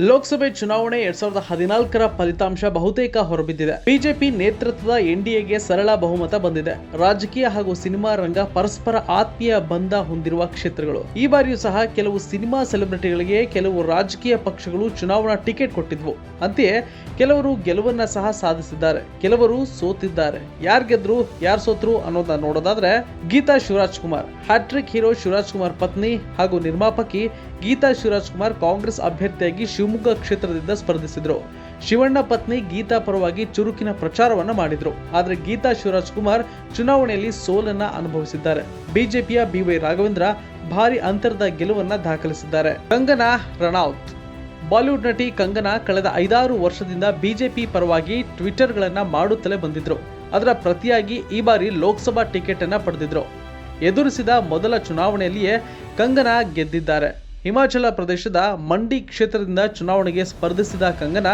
ಲೋಕಸಭೆ ಚುನಾವಣೆ ಎರಡ್ ಸಾವಿರದ ಹದಿನಾಲ್ಕರ ಫಲಿತಾಂಶ ಬಹುತೇಕ ಹೊರಬಿದ್ದಿದೆ. ಬಿಜೆಪಿ ನೇತೃತ್ವದ ಎನ್ಡಿಎಗೆ ಸರಳ ಬಹುಮತ ಬಂದಿದೆ. ರಾಜಕೀಯ ಹಾಗೂ ಸಿನಿಮಾ ರಂಗ ಪರಸ್ಪರ ಆತ್ಮೀಯ ಬಂಧ ಹೊಂದಿರುವ ಕ್ಷೇತ್ರಗಳು. ಈ ಬಾರಿಯೂ ಸಹ ಕೆಲವು ಸಿನಿಮಾ ಸೆಲೆಬ್ರಿಟಿಗಳಿಗೆ ಕೆಲವು ರಾಜಕೀಯ ಪಕ್ಷಗಳು ಚುನಾವಣಾ ಟಿಕೆಟ್ ಕೊಟ್ಟಿದ್ವು. ಅಂತೆಯೇ ಕೆಲವರು ಗೆಲುವನ್ನ ಸಹ ಸಾಧಿಸಿದ್ದಾರೆ. ಕೆಲವರು ಸೋತಿದ್ದಾರೆ. ಯಾರ್ ಗೆದ್ರು, ಯಾರ್ ಸೋತ್ರು ಅನ್ನೋದನ್ನ ನೋಡೋದಾದ್ರೆ ಗೀತಾ ಶಿವರಾಜ್ ಕುಮಾರ್. ಹ್ಯಾಟ್ರಿಕ್ ಹೀರೋ ಶಿವರಾಜ್ ಕುಮಾರ್ ಪತ್ನಿ ಹಾಗೂ ನಿರ್ಮಾಪಕಿ ಗೀತಾ ಶಿವರಾಜ್ ಕುಮಾರ್ ಕಾಂಗ್ರೆಸ್ ಅಭ್ಯರ್ಥಿಯಾಗಿ ಶಿವಮೊಗ್ಗ ಕ್ಷೇತ್ರದಿಂದ ಸ್ಪರ್ಧಿಸಿದ್ರು. ಶಿವಣ್ಣ ಪತ್ನಿ ಗೀತಾ ಪರವಾಗಿ ಚುರುಕಿನ ಪ್ರಚಾರವನ್ನು ಮಾಡಿದ್ರು. ಆದರೆ ಗೀತಾ ಶಿವರಾಜ್ ಕುಮಾರ್ ಚುನಾವಣೆಯಲ್ಲಿ ಸೋಲನ್ನ ಅನುಭವಿಸಿದ್ದಾರೆ. ಬಿಜೆಪಿಯ ಬಿವೈ ರಾಘವೇಂದ್ರ ಭಾರಿ ಅಂತರದ ಗೆಲುವನ್ನ ದಾಖಲಿಸಿದ್ದಾರೆ. ಕಂಗನಾ ರಣೌತ್. ಬಾಲಿವುಡ್ ನಟಿ ಕಂಗನಾ ಕಳೆದ ಐದಾರು ವರ್ಷದಿಂದ ಬಿಜೆಪಿ ಪರವಾಗಿ ಟ್ವಿಟರ್ಗಳನ್ನ ಮಾಡುತ್ತಲೇ ಬಂದಿದ್ರು. ಅದರ ಪ್ರತಿಯಾಗಿ ಈ ಬಾರಿ ಲೋಕಸಭಾ ಟಿಕೆಟ್ ಅನ್ನ ಪಡೆದಿದ್ರು. ಎದುರಿಸಿದ ಮೊದಲ ಚುನಾವಣೆಯಲ್ಲಿಯೇ ಕಂಗನಾ ಗೆದ್ದಿದ್ದಾರೆ. ಹಿಮಾಚಲ ಪ್ರದೇಶದ ಮಂಡಿ ಕ್ಷೇತ್ರದಿಂದ ಚುನಾವಣೆಗೆ ಸ್ಪರ್ಧಿಸಿದ ಕಂಗನಾ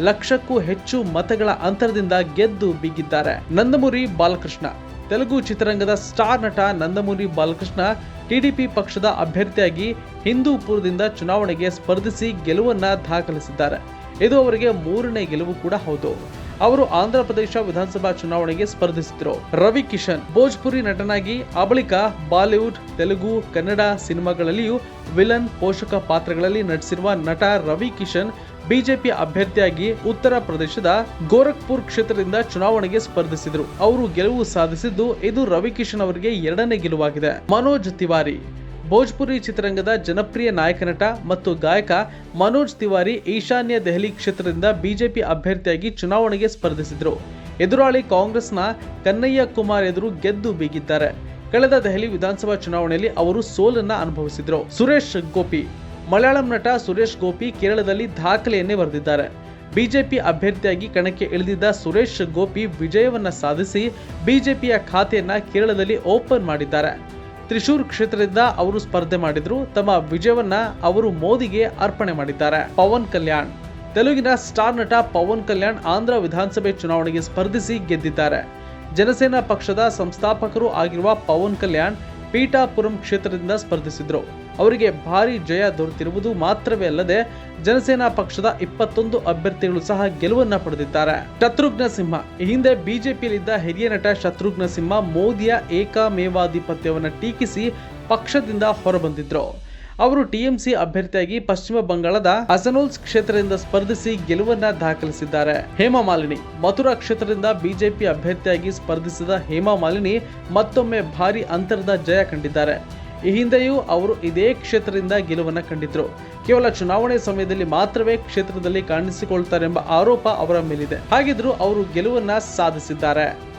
ಲಕ್ಷಕ್ಕೂ ಹೆಚ್ಚು ಮತಗಳ ಅಂತರದಿಂದ ಗೆದ್ದು ಬಿಗಿದ್ದಾರೆ. ನಂದಮುರಿ ಬಾಲಕೃಷ್ಣ. ತೆಲುಗು ಚಿತ್ರರಂಗದ ಸ್ಟಾರ್ ನಟ ನಂದಮುರಿ ಬಾಲಕೃಷ್ಣ ಟಿಡಿಪಿ ಪಕ್ಷದ ಅಭ್ಯರ್ಥಿಯಾಗಿ ಹಿಂದೂಪುರದಿಂದ ಚುನಾವಣೆಗೆ ಸ್ಪರ್ಧಿಸಿ ಗೆಲುವನ್ನ ದಾಖಲಿಸಿದ್ದಾರೆ. ಇದು ಅವರಿಗೆ ಮೂರನೇ ಗೆಲುವು ಕೂಡ ಹೌದು. ಅವರು ಆಂಧ್ರ ಪ್ರದೇಶ ವಿಧಾನಸಭಾ ಚುನಾವಣೆಗೆ ಸ್ಪರ್ಧಿಸಿದ್ರು. ರವಿ ಕಿಶನ್, ಭೋಜ್ಪುರಿ ನಟನಾಗಿ ಆ ಬಳಿಕ ಬಾಲಿವುಡ್, ತೆಲುಗು, ಕನ್ನಡ ಸಿನಿಮಾಗಳಲ್ಲಿಯೂ ವಿಲನ್ ಪೋಷಕ ಪಾತ್ರಗಳಲ್ಲಿ ನಟಿಸಿರುವ ನಟ ರವಿ ಕಿಶನ್ ಬಿಜೆಪಿ ಅಭ್ಯರ್ಥಿಯಾಗಿ ಉತ್ತರ ಪ್ರದೇಶದ ಗೋರಖ್ಪುರ್ ಕ್ಷೇತ್ರದಿಂದ ಚುನಾವಣೆಗೆ ಸ್ಪರ್ಧಿಸಿದ್ರು. ಅವರು ಗೆಲುವು ಸಾಧಿಸಿದ್ದು ಇದು ರವಿ ಕಿಶನ್ ಅವರಿಗೆ ಎರಡನೇ ಗೆಲುವಾಗಿದೆ. ಮನೋಜ್ ತಿವಾರಿ ಭೋಜ್ಪುರಿ ಚಿತ್ರರಂಗದ ಜನಪ್ರಿಯ ನಾಯಕ ನಟ ಮತ್ತು ಗಾಯಕ ಮನೋಜ್ ತಿವಾರಿ ಈಶಾನ್ಯ ದೆಹಲಿ ಕ್ಷೇತ್ರದಿಂದ ಬಿಜೆಪಿ ಅಭ್ಯರ್ಥಿಯಾಗಿ ಚುನಾವಣೆಗೆ ಸ್ಪರ್ಧಿಸಿದರು. ಎದುರಾಳಿ ಕಾಂಗ್ರೆಸ್ನ ಕನ್ನಯ್ಯ ಕುಮಾರ್ ಎದುರು ಗೆದ್ದು ಬೀಗಿದ್ದಾರೆ. ಕಳೆದ ದೆಹಲಿ ವಿಧಾನಸಭಾ ಚುನಾವಣೆಯಲ್ಲಿ ಅವರು ಸೋಲನ್ನ ಅನುಭವಿಸಿದ್ರು. ಸುರೇಶ್ ಗೋಪಿ, ಮಲಯಾಳಂ ನಟ ಸುರೇಶ್ ಗೋಪಿ ಕೇರಳದಲ್ಲಿ ದಾಖಲೆಯನ್ನೇ ಬರೆದಿದ್ದಾರೆ. ಬಿಜೆಪಿ ಅಭ್ಯರ್ಥಿಯಾಗಿ ಕಣಕ್ಕೆ ಇಳಿದಿದ್ದ ಸುರೇಶ್ ಗೋಪಿ ವಿಜಯವನ್ನ ಸಾಧಿಸಿ ಬಿಜೆಪಿಯ ಖಾತೆಯನ್ನ ಕೇರಳದಲ್ಲಿ ಓಪನ್ ಮಾಡಿದ್ದಾರೆ. ತ್ರಿಶೂರ್ ಕ್ಷೇತ್ರದಿಂದ ಅವರು ಸ್ಪರ್ಧೆ ಮಾಡಿದ್ರು. ತಮ್ಮ ವಿಜಯವನ್ನ ಅವರು ಮೋದಿಗೆ ಅರ್ಪಣೆ ಮಾಡಿದ್ದಾರೆ. ಪವನ್ ಕಲ್ಯಾಣ್. ತೆಲುಗಿನ ಸ್ಟಾರ್ ನಟ ಪವನ್ ಕಲ್ಯಾಣ್ ಆಂಧ್ರ ವಿಧಾನಸಭೆ ಚುನಾವಣೆಗೆ ಸ್ಪರ್ಧಿಸಿ ಗೆದ್ದಿದ್ದಾರೆ. ಜನಸೇನಾ ಪಕ್ಷದ ಸಂಸ್ಥಾಪಕರು ಆಗಿರುವ ಪವನ್ ಕಲ್ಯಾಣ್ ಪೀಠಾಪುರಂ ಕ್ಷೇತ್ರದಿಂದ ಸ್ಪರ್ಧಿಸಿದ್ರು. ಅವರಿಗೆ ಭಾರಿ ಜಯ ದೊರೆತಿರುವುದು ಮಾತ್ರವೇ ಅಲ್ಲದೆ, ಜನಸೇನಾ ಪಕ್ಷದ ಇಪ್ಪತ್ತೊಂದು ಅಭ್ಯರ್ಥಿಗಳು ಸಹ ಗೆಲುವನ್ನ ಪಡೆದಿದ್ದಾರೆ. ಶತ್ರುಘ್ನ ಸಿಂಹ. ಈ ಹಿಂದೆ ಬಿಜೆಪಿಯಲ್ಲಿದ್ದ ಹಿರಿಯ ನಟ ಶತ್ರುಘ್ನ ಸಿಂಹ ಮೋದಿಯ ಏಕಾಮೇವಾಧಿಪತ್ಯವನ್ನು ಟೀಕಿಸಿ ಪಕ್ಷದಿಂದ ಹೊರಬಂದಿದ್ರು. ಅವರು ಟಿಎಂಸಿ ಅಭ್ಯರ್ಥಿಯಾಗಿ ಪಶ್ಚಿಮ ಬಂಗಾಳದ ಅಸನೋಲ್ಸ್ ಕ್ಷೇತ್ರದಿಂದ ಸ್ಪರ್ಧಿಸಿ ಗೆಲುವನ್ನ ದಾಖಲಿಸಿದ್ದಾರೆ. ಹೇಮಾ ಮಾಲಿನಿ ಮಥುರಾ ಕ್ಷೇತ್ರದಿಂದ ಬಿಜೆಪಿ ಅಭ್ಯರ್ಥಿಯಾಗಿ ಸ್ಪರ್ಧಿಸಿದ ಹೇಮಾ ಮಾಲಿನಿ ಮತ್ತೊಮ್ಮೆ ಭಾರಿ ಅಂತರದ ಜಯ ಕಂಡಿದ್ದಾರೆ. ಈ ಹಿಂದೆಯೂ ಅವರು ಇದೇ ಕ್ಷೇತ್ರದಿಂದ ಗೆಲುವನ್ನ ಕಂಡಿದ್ರು. ಕೇವಲ ಚುನಾವಣೆ ಸಮಯದಲ್ಲಿ ಮಾತ್ರವೇ ಕ್ಷೇತ್ರದಲ್ಲಿ ಕಾಣಿಸಿಕೊಳ್ತಾರೆಂಬ ಆರೋಪ ಅವರ ಮೇಲಿದೆ. ಹಾಗಿದ್ರೂ ಅವರು ಗೆಲುವನ್ನ ಸಾಧಿಸಿದ್ದಾರೆ.